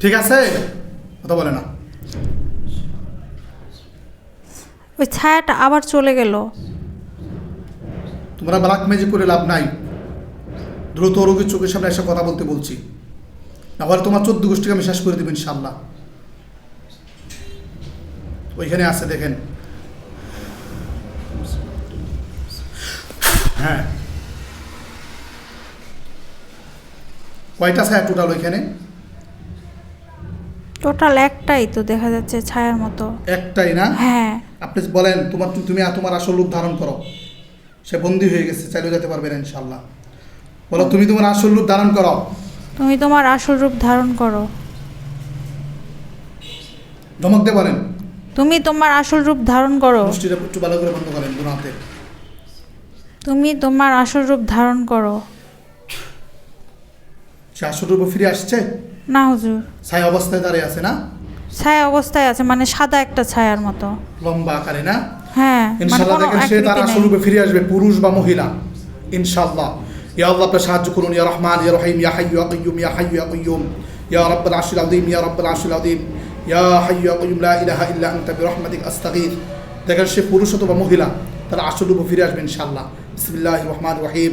ঠিক আছে? কথা বলে না। ওই ছায়াটা আবার চলে গেল। তোমরা ব্ল্যাক ম্যাজিক করে লাভ নাই। দ্রুত রোগীর চোখের সামনে এসে কথা বলতে বলছি। হলে তোমার চোদ্দ গোষ্ঠীকে আমি শেষ করে দেবো ইনশাল্লাহ ওইখানে আছে দেখেন। হ্যাঁ। কয়টা ছায়া টোটাল ওইখানে? টোটাল একটাই তো দেখা যাচ্ছে ছায়ার মতো। একটাই না? হ্যাঁ। আপনি বলেন তোমার তুমি তোমার আসল রূপ ধারণ করো। সে বন্দি হয়ে গেছে চাইলেও যেতে পারবে না ইনশাল্লাহ বলো তুমি তোমার আসল রূপ ধারণ করো। তুমি তোমার আসল রূপ ধারণ করো। ধমক দিয়ে বলেন। তুমি তোমার আসল রূপ ধারণ করো। মুষ্টিটা একটু ভালো করে বন্ধ করেন দুনো হাতে তুমি তোমার আসল রূপ ধারণ করো। সে আসল রূপে ফিরে আসছে? না হুজুর। ছাই অবস্থায় দাঁড়িয়ে আছে না? ছায়া অবস্থায় আছে মানে সাদা একটা ছায়ার মতো। লম্বা আকারে না? হ্যাঁ মানে ইনশাল্লাহ কোনো দেখেন সে তার আসল রূপে ফিরে আসবে পুরুষ বা মহিলা। ইনশাল্লাহ ইয়া আল্লাহ আপনি সাহায্য করুন ইয়া রহমান ইয়া রহিম ইয়া হাইয়ু ইয়া কাইয়ুম ইয়া হাইয়ু ইয়া কাইয়ুম। ইয়া রাব্বুল আরশিল আযীম ইয়া রাব্বুল আরশিল আযীম। ইয়া হাইয়ু ইয়া কাইয়ুম লা ইলাহা ইল্লা আনতা বিরহমাতিক আস্তাগীথ দেখেন সে পুরুষ অথবা মহিলা তার আসল রূপে ফিরে আসবে ইনশাল্লাহ বিসমিল্লাহির রহমানির রহিম।